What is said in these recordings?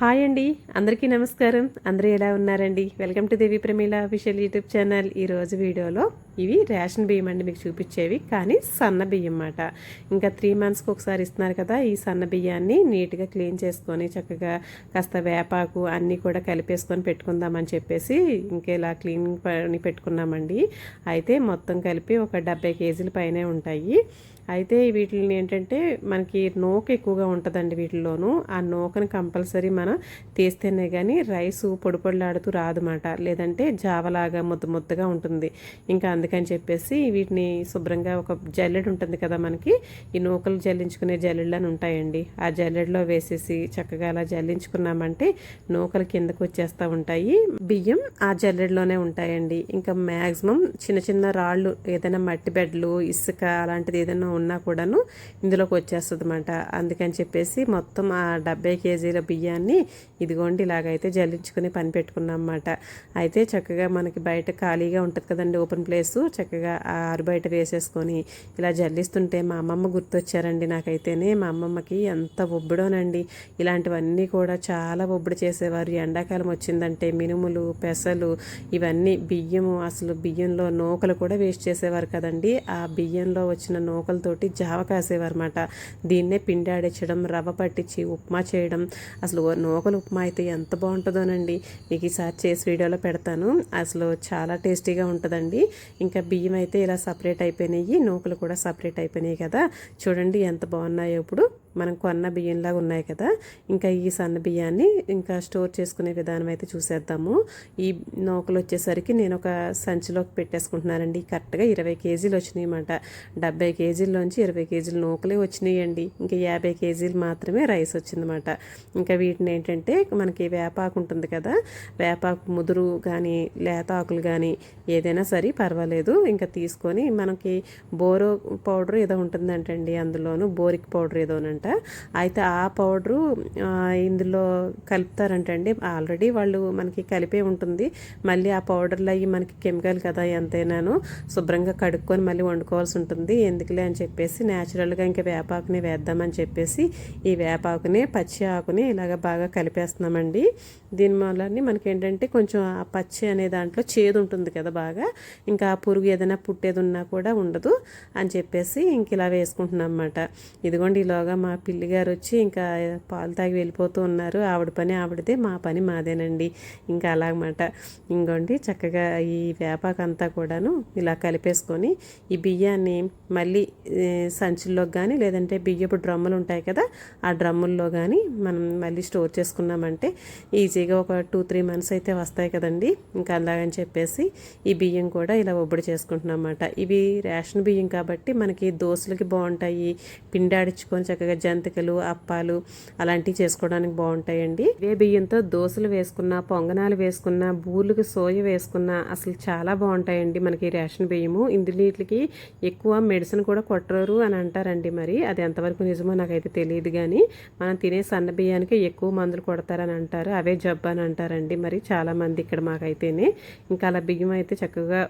Hi అండి అందరికీ నమస్కారం. అందరూ ఎలా ఉన్నారండి? Welcome to Devi Pramila official YouTube channel ఈరోజు వీడియోలో ఇవి రేషన్ బియ్యం అండి మీకు చూపించేవి కానీ సన్న బియ్యం అన్నమాట. ఇంకా త్రీ మంత్స్కి ఒకసారి ఇస్తున్నారు కదా ఈ సన్న బియ్యాన్ని నీట్గా క్లీన్ చేసుకొని చక్కగా కాస్త వేపాకు అన్నీ కూడా కలిపేసుకొని పెట్టుకుందామని చెప్పేసి ఇంకెలా క్లీన్ పని పెట్టుకున్నామండి. అయితే మొత్తం కలిపి ఒక డెబ్బై కేజీల పైనే ఉంటాయి. అయితే వీటిని ఏంటంటే మనకి నూక ఎక్కువగా ఉంటుందండి వీటిలోనూ ఆ నూకని కంపల్సరీ మనం తీస్తేనే కానీ రైస్ పొడి పొడిలాడుతూ రాదన్నమాట లేదంటే జావలాగా ముద్ద ముద్దగా ఉంటుంది. ఇంకా అందుకని చెప్పేసి వీటిని శుభ్రంగా ఒక జల్లెడు ఉంటుంది కదా మనకి ఈ నూకలు జల్లించుకునే జల్లెళ్ళని ఉంటాయండి. ఆ జల్లెడలో వేసేసి చక్కగా అలా జల్లించుకున్నామంటే నూకలు కిందకు వచ్చేస్తూ ఉంటాయి. బియ్యం ఆ జల్లెడలోనే ఉంటాయండి. ఇంకా మ్యాక్సిమం చిన్న చిన్న రాళ్ళు ఏదైనా మట్టి బెడ్లు ఇసుక అలాంటిది ఏదైనా ఉన్నా కూడాను ఇందులోకి వచ్చేస్తుంది అనమాట అందుకని చెప్పేసి మొత్తం ఆ డెబ్బై కేజీల బియ్యాన్ని ఇదిగోండి ఇలాగైతే జల్లించుకుని పని పెట్టుకున్నాం అన్నమాట అయితే చక్కగా మనకి బయట ఖాళీగా ఉంటుంది కదండి ఓపెన్ ప్లేస్. చక్కగా ఆరు బయట వేసేసుకొని ఇలా జల్లిస్తుంటే మా అమ్మమ్మ గుర్తొచ్చారండి నాకైతేనే. మా అమ్మమ్మకి ఎంత ఒబ్బుడోనండి. ఇలాంటివన్నీ కూడా చాలా ఒబ్బుడు చేసేవారు. ఎండాకాలం వచ్చిందంటే మినుములు పెసలు ఇవన్నీ బియ్యము అసలు బియ్యంలో నూకలు కూడా వేస్ట్ చేసేవారు కదండి. ఆ బియ్యంలో వచ్చిన నూకలతోటి జావ కాసేవారన్నమాట. దీన్నే పిండి ఆడించడం రవ్వ పట్టించి ఉప్మా చేయడం అసలు నూకల ఉప్మా అయితే ఎంత బాగుంటుందోనండి. మీకు ఈసారి చేసి వీడియోలో పెడతాను. అసలు చాలా టేస్టీగా ఉంటుందండి. ఇంకా బియ్యం అయితే ఇలా సపరేట్ అయిపోయినాయి. నూకలు కూడా సపరేట్ అయిపోయినాయి కదా. చూడండి ఎంత బాగున్నాయో ఇప్పుడు. మనం కొన్న బియ్యంలాగా ఉన్నాయి కదా. ఇంకా ఈ సన్న బియ్యాన్ని ఇంకా స్టోర్ చేసుకునే విధానం అయితే చూసేద్దాము. ఈ నూకలు వచ్చేసరికి నేను ఒక సంచిలోకి పెట్టేసుకుంటున్నానండి. కరెక్ట్గా ఇరవై కేజీలు వచ్చినాయి అన్నమాట. డెబ్బై కేజీల్లోంచి ఇరవై కేజీలు నూకలే వచ్చినాయండి. ఇంకా యాభై కేజీలు మాత్రమే రైస్ వచ్చిందన్నమాట ఇంకా వీటిని ఏంటంటే మనకి వేపాకు ఉంటుంది కదా. వేపాకు ముదురు కానీ లేత ఆకులు కానీ ఏదైనా సరే పర్వాలేదు. ఇంకా తీసుకొని మనకి బోరో పౌడర్ ఏదో ఉంటుందంటండి అందులోను. బోరిక్ పౌడర్ ఏదోనంట. అయితే ఆ పౌడరు ఇందులో కలుపుతారంటండి. ఆల్రెడీ వాళ్ళు మనకి కలిపే ఉంటుంది. మళ్ళీ ఆ పౌడర్లు అవి మనకి కెమికల్ కదా ఎంతైనాను శుభ్రంగా కడుక్కొని మళ్ళీ వండుకోవాల్సి ఉంటుంది. ఎందుకులే అని చెప్పేసి న్యాచురల్గా ఇంకా వేపాకుని వేద్దామని చెప్పేసి ఈ వేపాకుని పచ్చి ఆకుని ఇలాగ బాగా కలిపేస్తున్నామండి. దీని వల్లనే మనకి ఏంటంటే కొంచెం ఆ పచ్చి అనే దాంట్లో చేదు ఉంటుంది కదా బాగా. ఇంకా ఆ పురుగు ఏదైనా పుట్టేది ఉన్నా కూడా ఉండదు అని చెప్పేసి ఇంక ఇలా వేసుకుంటున్నాం అన్నమాట. ఇదిగోండి ఈలోగా మా పిల్లి గారు వచ్చి ఇంకా పాలు తాగి వెళ్ళిపోతూ ఉన్నారు. ఆవిడ పని ఆవిడదే మా పని మాదేనండి. ఇంకా అలాగమాట. ఇంకోండి చక్కగా ఈ వేపాకంతా కూడాను ఇలా కలిపేసుకొని ఈ బియ్యాన్ని మళ్ళీ సంచుల్లోకి కానీ లేదంటే బియ్యపు డ్రమ్ములు ఉంటాయి కదా ఆ డ్రమ్ముల్లో కానీ మనం మళ్ళీ స్టోర్ చేసుకున్నామంటే ఈజీగా ఒక టూ త్రీ మంత్స్ అయితే వస్తాయి కదండి. ఇంకా అలాగని చెప్పేసి ఈ బియ్యం కూడా ఇలా ఒబ్బడి చేసుకుంటున్నాం అన్నమాట ఇవి రేషన్ బియ్యం కాబట్టి మనకి దోశలకి బాగుంటాయి పిండాడించుకొని చక్కగా జంతికలు అప్పాలు అలాంటివి చేసుకోవడానికి బాగుంటాయండి. ఇవే బియ్యంతో దోశలు వేసుకున్న పొంగనాలు వేసుకున్న బూర్లకు సోయ వేసుకున్న అసలు చాలా బాగుంటాయండి మనకి రేషన్ బియ్యము. ఇందులోకి ఎక్కువ మెడిసిన్ కూడా కొట్టరు అని అంటారండి మరి. అది ఎంతవరకు నిజమో నాకైతే తెలియదు కానీ మనం తినే సన్న బియ్యానికి ఎక్కువ మందులు కొడతారని అంటారు. అవే జబ్బు అని అంటారండి మరి చాలామంది ఇక్కడ మాకైతేనే. ఇంకా అలా బియ్యం అయితే చక్కగా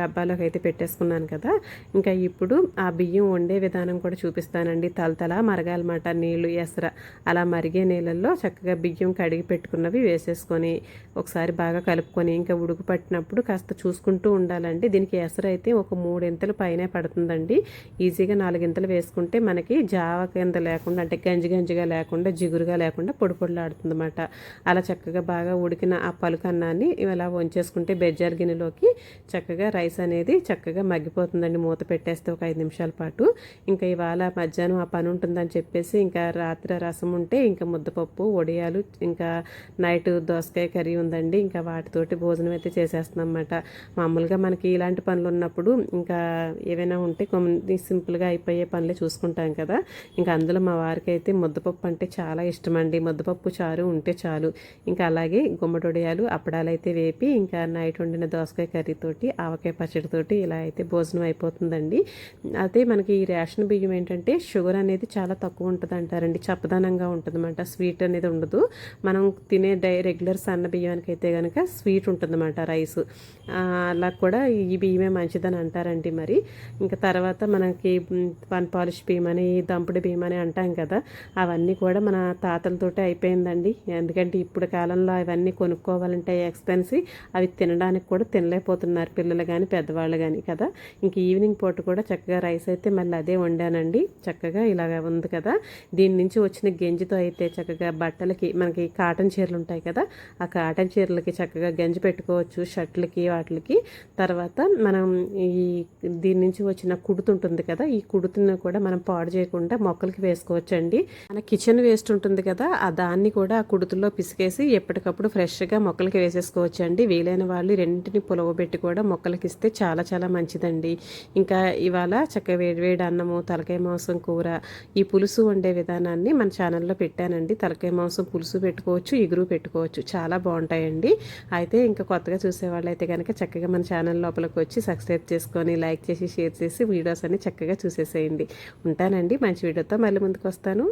డబ్బాలోకి అయితే పెట్టేసుకున్నాను కదా. ఇంకా ఇప్పుడు ఆ బియ్యం వండే విధానం కూడా చూపిస్తానండి. తలతల మరగాలన్నమాట నీళ్ళు ఎసర అలా మరిగే నీళ్ళల్లో చక్కగా బియ్యం కడిగి పెట్టుకున్నవి వేసేసుకొని ఒకసారి బాగా కలుపుకొని ఇంకా ఉడుకు పట్టినప్పుడు కాస్త చూసుకుంటూ ఉండాలండి. దీనికి ఎసర అయితే ఒక మూడింతలు పైనే పడుతుందండి. ఈజీగా నాలుగింతలు వేసుకుంటే మనకి జావ కింద లేకుండా అంటే గంజి గంజిగా లేకుండా జిగురుగా లేకుండా పొడి పొడిలాడుతుంది అనమాట అలా చక్కగా బాగా ఉడికిన ఆ పలుకన్నాన్ని ఇలా వంచేసుకుంటే బెజ్జార్ గిన్నెలోకి చక్కగా రైస్ అనేది చక్కగా మగ్గిపోతుందండి. మూత పెట్టేస్తే ఒక ఐదు నిమిషాల పాటు. ఇంకా ఇవాళ మధ్యాహ్నం ఆ పని ఉంటుందని చెప్పేసి ఇంకా రాత్రి రసం ఉంటే ఇంకా ముద్దపప్పు వడియాలు ఇంకా నైట్ దోసకాయ కర్రీ ఉందండి. ఇంకా వాటితోటి భోజనం అయితే చేసేస్తున్నాం అన్నమాట మామూలుగా మనకి ఇలాంటి పనులు ఉన్నప్పుడు ఇంకా ఏవైనా ఉంటే కొన్ని సింపుల్గా అయిపోయే పనులే చూసుకుంటాం కదా. ఇంకా అందులో మా వారికి అయితే ముద్దపప్పు అంటే చాలా ఇష్టం అండి ముద్దపప్పు చారు ఉంటే చాలు. ఇంకా అలాగే గుమ్మడొడియాలు అప్పడాలు అయితే వేపి ఇంకా నైట్ వండిన దోసకాయ కర్రీతోటి ఆవకాయ పచ్చడితోటి ఇలా అయితే భోజనం అయిపోతుందండి. అయితే మనకి ఈ రేషన్ బియ్యం ఏంటంటే షుగర్ అనేది అనేది చాలా తక్కువ ఉంటుంది అంటారండి చప్పదనంగా ఉంటుందన్నమాట. స్వీట్ అనేది ఉండదు. మనం తినే డై రెగ్యులర్ సన్న బియ్యానికి అయితే కనుక స్వీట్ ఉంటుందన్నమాట రైస్. అలా కూడా ఈ బియ్యమే మంచిదని అంటారండి మరి. ఇంకా తర్వాత మనకి వన్ పాలిష్ బియ్యం అని దంపుడు బియ్యం అని అంటాం కదా. అవన్నీ కూడా మన తాతలతోటే అయిపోయిందండి. ఎందుకంటే ఇప్పుడు కాలంలో అవన్నీ కొనుక్కోవాలంటే ఎక్స్పెన్సివ్. అవి తినడానికి కూడా తినలేకపోతున్నారు పిల్లలు కానీ పెద్దవాళ్ళు కానీ కదా. ఇంక ఈవినింగ్ పూట కూడా చక్కగా రైస్ అయితే మళ్ళీ అదే వండానండి. చక్కగా ఇలాగ ఉంది కదా. దీని నుంచి వచ్చిన గెంజితో అయితే చక్కగా బట్టలకి మనకి కాటన్ చీరలు ఉంటాయి కదా. ఆ కాటన్ చీరలకి చక్కగా గంజి పెట్టుకోవచ్చు షర్ట్లకి వాటికి తర్వాత మనం ఈ దీని నుంచి వచ్చిన కుడుతుంటుంది కదా. ఈ కుడుతున్న కూడా మనం పాడు చేయకుండా మొక్కలకి వేసుకోవచ్చు అండి మన కిచెన్ వేస్ట్ ఉంటుంది కదా. ఆ దాన్ని కూడా ఆ కుడుతుల్లో పిసికేసి ఎప్పటికప్పుడు ఫ్రెష్గా మొక్కలకి వేసేసుకోవచ్చు అండి వీలైన వాళ్ళు రెండింటిని పులవబెట్టి కూడా మొక్కలకి ఇస్తే చాలా చాలా మంచిదండి. ఇంకా ఇవాళ చక్కగా వేడివేడి అన్నము తలకాయ మాంసం కూర ఈ పులుసు వండే విధానాన్ని మన ఛానల్లో పెట్టానండి. తలకాయ మాంసం పులుసు పెట్టుకోవచ్చు ఇగురు పెట్టుకోవచ్చు. చాలా బాగుంటాయండి. అయితే ఇంకా కొత్తగా చూసేవాళ్ళు అయితే కనుక చక్కగా మన ఛానల్ లోపలికి వచ్చి సబ్స్క్రైబ్ చేసుకొని లైక్ చేసి షేర్ చేసి వీడియోస్ అన్ని చక్కగా చూసేసేయండి. ఉంటానండి. మంచి వీడియోతో మళ్ళీ ముందుకు వస్తాను.